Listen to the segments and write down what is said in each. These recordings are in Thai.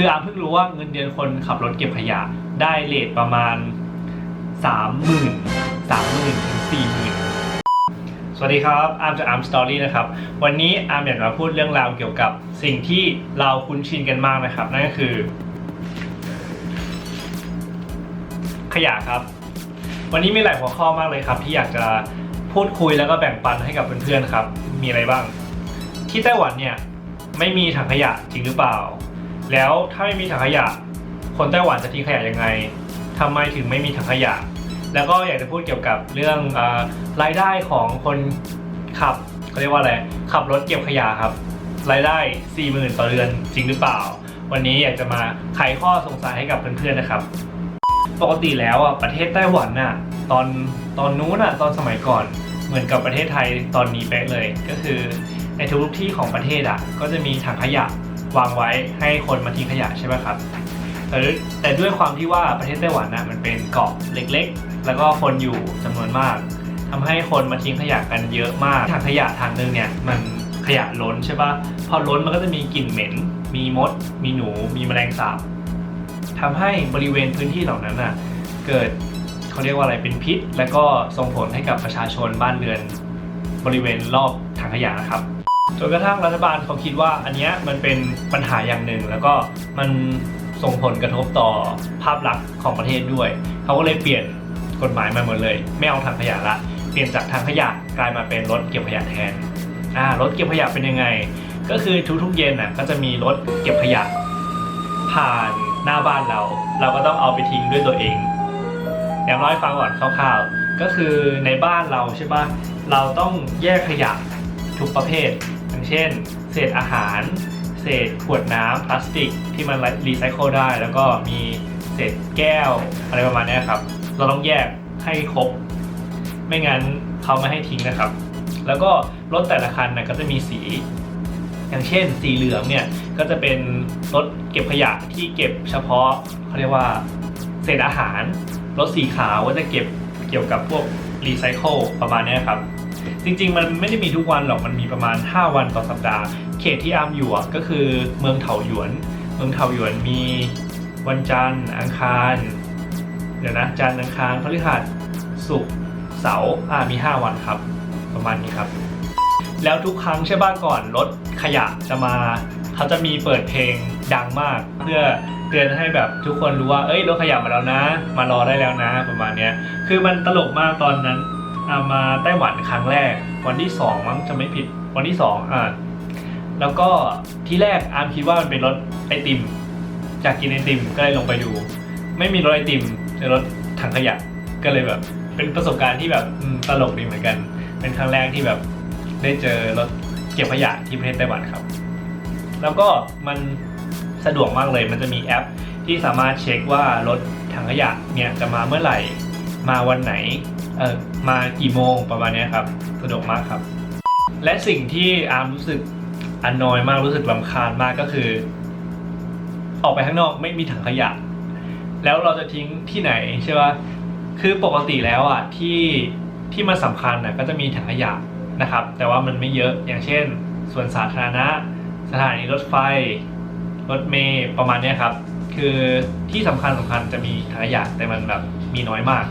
คืออาร์มเพิ่งรู้ว่าเงินเดือนคนขับรถเก็บขยะได้เลทประมาณสามหมื่นสามหมื่นถึงสี่หมื่นสวัสดีครับอาร์มจากอาร์มสตอรี่นะครับ วันนี้อาร์มอยากมาพูดเรื่องราวเกี่ยวกับสิ่งที่เราคุ้นชินกันมากนะครับ นั่นก็คือ ขยะครับ วันนี้มีหลายหัวข้อมากเลยครับ ที่อยากจะพูดคุยแล้วก็แบ่งปันให้กับเพื่อนๆครับ มีอะไรบ้าง ที่ไต้หวันเนี่ยไม่มีถังขยะจริงหรือเปล่า แล้วถ้าไม่มีถังขยะ คนไต้หวันจะทิ้งขยะยังไงทำไมถึงไม่มีถังขยะ แล้วก็อยากจะพูดเกี่ยวกับเรื่องอรายได้ของคนขับเขาเรียกว่าอะไรขับรถเก็บขยะครับ รายได้ 40,000ต่อเดือนจริงหรือเปล่า วันนี้อยากจะมาไขข้อสงสัยให้กับเพื่อนๆนะครับ ปกติแล้วอะประเทศไต้หวันน่ะตอนตอนนู้นอะตอนสมัยก่อนเหมือนกับประเทศไทยตอนนี้เป๊ะเลย ก็คือในทุกที่ของประเทศอะก็จะมีถังขยะ วางไว้ให้คนมาทิ้งขยะใช่ไหมครับแต่แต่ด้วยความที่ว่าประเทศไต้หวันน่ะมันเป็นเกาะเล็กๆ แล้วก็คนอยู่จำนวนมากทำให้คนมาทิ้งขยะกันเยอะมากถังขยะทางนึงเนี่ยมันขยะล้นใช่ปะพอล้นมันก็จะมีกลิ่นเหม็น มีมด มีหนู มีแมลงสาบทำให้บริเวณพื้นที่เหล่านั้นน่ะเกิดเขาเรียกว่าอะไรเป็นพิษ และก็ส่งผลให้กับประชาชนบ้านเรือน บริเวณรอบถังขยะนะครับ จนกระทั่งรัฐบาลเขาคิดว่าอันเนี้ยมันเป็นปัญหาอย่างหนึ่ง แล้วก็มันส่งผลกระทบต่อภาพลักษณ์ของประเทศด้วย เขาก็เลยเปลี่ยนกฎหมายมาหมดเลย ไม่เอาถังขยะละ เปลี่ยนจากถังขยะกลายมาเป็นรถเก็บขยะแทนอ่ารถเก็บขยะเป็นยังไง ก็คือทุกๆเย็นน่ะก็จะมีรถเก็บขยะ ผ่านหน้าบ้านเรา เราก็ต้องเอาไปทิ้งด้วยตัวเองเดี๋ยวเล่าให้อยฟังก่อนคร่าวๆก็คือในบ้านเราใช่ปะเราต้องแยกขยะ ทุกประเภท อย่างเช่น เศษอาหาร เศษขวดน้ำพลาสติกที่มันรีไซเคิลได้ แล้วก็มีเศษแก้วอะไรประมาณนี้ครับ เราต้องแยกให้ครบ ไม่งั้นเขาไม่ให้ทิ้งนะครับ แล้วก็รถแต่ละคันนะก็จะมีสี อย่างเช่น สีเหลืองเนี่ยก็จะเป็นรถเก็บขยะที่เก็บเฉพาะเขาเรียกว่าเศษอาหาร รถสีขาวก็จะเก็บเกี่ยวกับพวกรีไซเคิลประมาณนี้ครับ จริง ๆ มันไม่ได้มีทุกวันหรอกมันมีประมาณ 5 วันต่อสัปดาห์ เขตที่อามอยู่อะก็คือเมืองเถาหยวน เมืองเถาหยวนมีวันจันทร์อังคารเดี๋ยวนะจันทร์อังคารพฤหัสศุกร์เสาร์อ่ามี 5 วันครับ ประมาณนี้ครับ แล้วทุกครั้งใช่ป่ะก่อนรถขยะจะมา เขาจะมีเปิดเพลงดังมาก เพื่อเตือนให้แบบทุกคนรู้ว่าเอ้ยรถขยะมาแล้วนะ มารอได้แล้วนะ ประมาณเนี้ยคือมันตลกมากตอนนั้น อามาไต้หวันครั้งแรก วันที่สองมั้งจะไม่ผิดวันที่สองอ่าแล้วก็ที่แรกอาร์มคิดว่ามันเป็นรถไอติมอยากกินไอติมก็เลยลงไปดู ไม่มีรถไอติมเจอรถถังขยะก็เลยแบบ เป็นประสบการณ์ที่แบบตลกดีเหมือนกัน เป็นครั้งแรกที่แบบได้เจอรถเก็บขยะที่ประเทศไต้หวันครับ แล้วก็มันสะดวกมากเลย มันจะมีแอปที่สามารถเช็คว่ารถถังขยะเนี่ยจะมาเมื่อไหร่มาวันไหน เออมากี่โมงประมาณนี้ครับสะดวกมากครับ และสิ่งที่อาร์มรู้สึกอันนอยมากรู้สึกลำคาญมากก็คือ ออกไปข้างนอกไม่มีถังขยะ แล้วเราจะทิ้งที่ไหนใช่ปะคือปกติแล้วอะที่ที่มันสำคัญน่ะก็จะมีถังขยะนะครับ แต่ว่ามันไม่เยอะอย่างเช่นส่วนสาธารณะ สถานีรถไฟ รถเมล์ประมาณนี้ครับ คือที่สำคัญสำคัญจะมีถังขยะแต่มันแบบมีน้อยมาก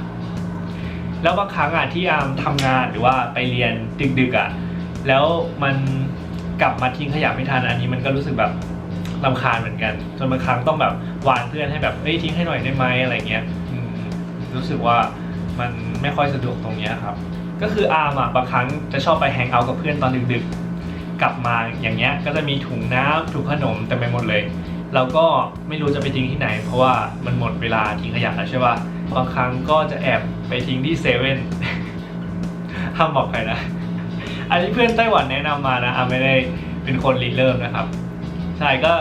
แล้วบางครั้งอะที่อามทำงานหรือว่าไปเรียนดึกๆอะแล้วมันกลับมาทิ้งขยะไม่ทันอันนี้มันก็รู้สึกแบบลำคาญเหมือนกัน จนบางครั้งต้องแบบวานเพื่อนให้แบบเอ้ยทิ้งให้หน่อยได้ไหมอะไรเงี้ยอืมรู้สึกว่ามันไม่ค่อยสะดวกตรงเนี้ยครับ ก็คืออาร์มอะบางครั้งจะชอบไปแฮงเอาท์กับเพื่อนตอนดึกๆ กลับมาอย่างเงี้ยก็จะมีถุงน้ำถุงขนมเต็มไปหมดเลย เราก็ไม่รู้จะไปทิ้งที่ไหน เพราะว่ามันหมดเวลาทิ้งขยะแล้วใช่ป่ะ บางครั้งก็จะแอบไปทิ้งที่เซเว่นห้ามบอกใครนะ อันนี้เพื่อนไต้หวันแนะนำมานะไม่ได้เป็นคนริเริ่มนะครับ ใช่ก็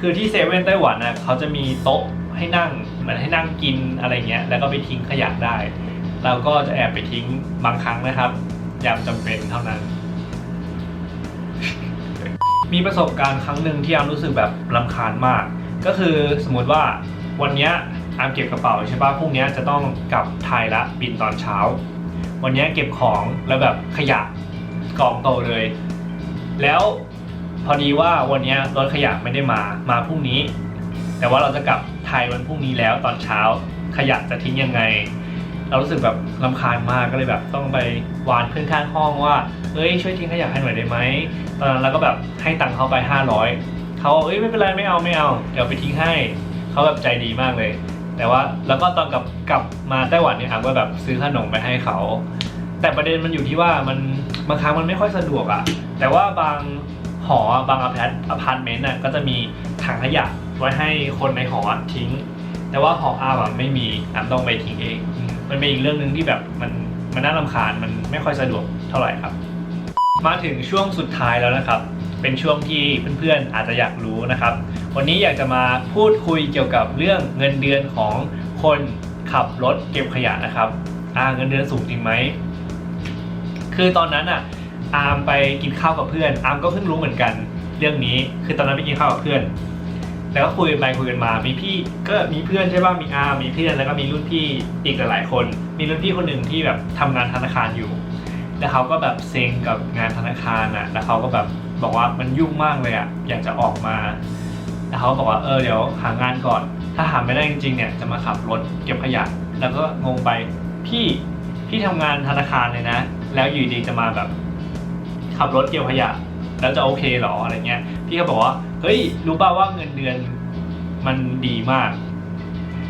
คือที่เซเว่นไต้หวันนะเขาจะมีโต๊ะให้นั่งเหมือนให้นั่งกินอะไรเงี้ย แล้วก็ไปทิ้งขยะได้ เราก็จะแอบไปทิ้งบางครั้งนะครับ ยามจำเป็นเท่านั้น มีประสบการณ์ครั้งหนึ่งที่อามรู้สึกแบบลำคาญมาก ก็คือสมมติว่าวันเนี้ย อามเก็บกระเป๋าใช่ปะพรุ่งนี้จะต้องกลับไทยละบินตอนเช้า วันนี้เก็บของแล้วแบบขยะกองโตเลย แล้วพอดีว่าวันนี้รถขยะไม่ได้มามาพรุ่งนี้ แต่ว่าเราจะกลับไทยวันพรุ่งนี้แล้วตอนเช้าขยะจะทิ้งยังไง เรารู้สึกแบบลำคาญมากก็เลยแบบต้องไปวานเพื่อนข้างห้องว่าเฮ้ยช่วยทิ้งขยะให้หน่อยได้ไหมตอนนั้นเราก็แบบให้ตังค์เขาไป 500เขาบอกเอ้ยไม่เป็นไรไม่เอาไม่เอาเดี๋ยวไปทิ้งให้เขาแบบใจดีมากเลย แต่ว่าแล้วก็ตอนกลับกลับมาไต้หวันเนี่ยครับก็แบบซื้อขนมไปให้เขา แต่ประเด็นมันอยู่ที่ว่ามันบางครั้งมันไม่ค่อยสะดวกอะแต่ว่าบางหอบางอพาร์ตอพาร์ตเมนต์น่ะก็จะมีถังขยะไว้ให้คนในหอทิ้ง แต่ว่าหออาร์มอะไม่มีอาร์มต้องไปทิ้งเอง มันเป็นอีกเรื่องหนึ่งที่แบบมันมันน่ารำคาญมันไม่ค่อยสะดวกเท่าไหร่ครับ มาถึงช่วงสุดท้ายแล้วนะครับ เป็นช่วงที่เพื่อนๆอาจจะอยากรู้นะครับ วันนี้อยากจะมาพูดคุยเกี่ยวกับเรื่องเงินเดือนของคนขับรถเก็บขยะนะครับอ่าเงินเดือนสูงจริงไหมคือตอนนั้นอะอาร์มไปกินข้าวกับเพื่อน อาร์มก็เพิ่งรู้เหมือนกันเรื่องนี้ คือตอนนั้นไปกินข้าวกับเพื่อน แล้วก็คุยกันไปคุยกันมา มีพี่ก็มีเพื่อนใช่ป่ะ มีอาร์มมีเพื่อน แล้วก็มีรุ่นพี่อีกหลายๆคน มีรุ่นพี่คนหนึ่งที่แบบทำงานธนาคารอยู่ แล้วเขาก็แบบเซ็งกับงานธนาคารอะ แล้วเขาก็แบบ บอกว่ามันยุ่งมากเลยอะอยากจะออกมาแล้วเขาบอกว่าเออเดี๋ยวหางานก่อน ถ้าหาไม่ได้จริงๆเนี่ยจะมาขับรถเก็บขยะแล้วก็งงไปพี่พี่ทำงานธนาคารเลยนะ แล้วอยู่ดีจะมาแบบ ขับรถเกี่ยวขยะ แล้วจะโอเคเหรออะไรเงี้ย พี่ก็บอกว่าเฮ้ยรู้ป่าวว่าเงินเดือนมันดีมาก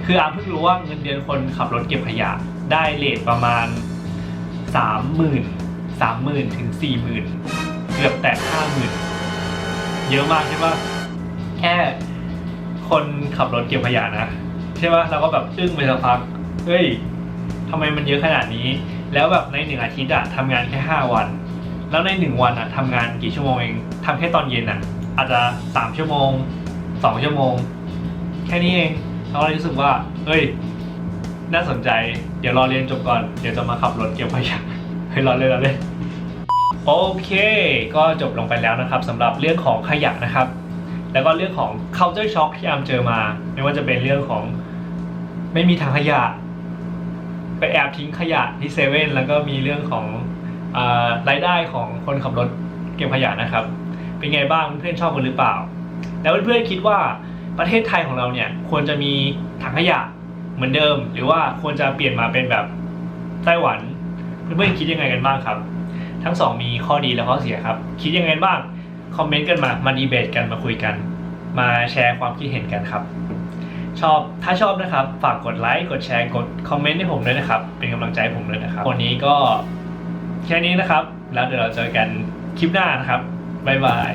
คืออาเพิ่งรู้ว่าเงินเดือนคนขับรถเก็บขยะ ได้เลทประมาณสามหมื่นสามหมื่นถึงสี่หมื่น เกือบแตะห้าหมื่นเยอะมากใช่ปะแค่คนขับรถเก็บขยะนะใช่ปะเราก็แบบอึ้งไปสักพักเฮ้ยทำไมมันเยอะขนาดนี้ แล้วแบบในหนึ่งอาทิตย์อะทำงานแค่ห้าวัน แล้วในหนึ่งวันอะทำงานกี่ชั่วโมงเองทำแค่ตอนเย็นอะอาจจะสามชั่วโมงสองชั่วโมง แค่นี้เองเราก็เลยรู้สึกว่าเฮ้ยน่าสนใจ เดี๋ยวรอเรียนจบก่อน เดี๋ยวจะมาขับรถเกี่ยวขยะเฮ้ยรอเลยรอเลย โอเค ก็จบลงไปแล้วนะครับสำหรับเรื่องของขยะนะครับ แล้วก็เรื่องของ culture shock ที่อามเจอมา ไม่ว่าจะเป็นเรื่องของไม่มีถังขยะ ไปแอบทิ้งขยะที่เซเว่นแล้วก็มีเรื่องของอรายได้ของคนขับรถเก็บขยะนะครับ เป็นไงบ้างเพื่อนชอบกันหรือเปล่า แล้วเพื่อนๆคิดว่าประเทศไทยของเราเนี่ยควรจะมีถังขยะเหมือนเดิม หรือว่าควรจะเปลี่ยนมาเป็นแบบไต้หวัน เพื่อนๆคิดยังไงกันบ้างครับ ทั้งสองมีข้อดีและข้อเสียครับ คิดยังไงบ้างคอมเมนต์กันมามาดีเบตกันมาคุยกัน มาแชร์ความคิดเห็นกันครับ ชอบถ้าชอบนะครับ ฝากกดไลค์กดแชร์กดคอมเมนต์ให้ผมด้วยนะครับ เป็นกำลังใจให้ผมด้วยนะครับวันนี้ก็แค่นี้นะครับ แล้วเดี๋ยวเราเจอกันคลิปหน้านะครับบ๊ายบาย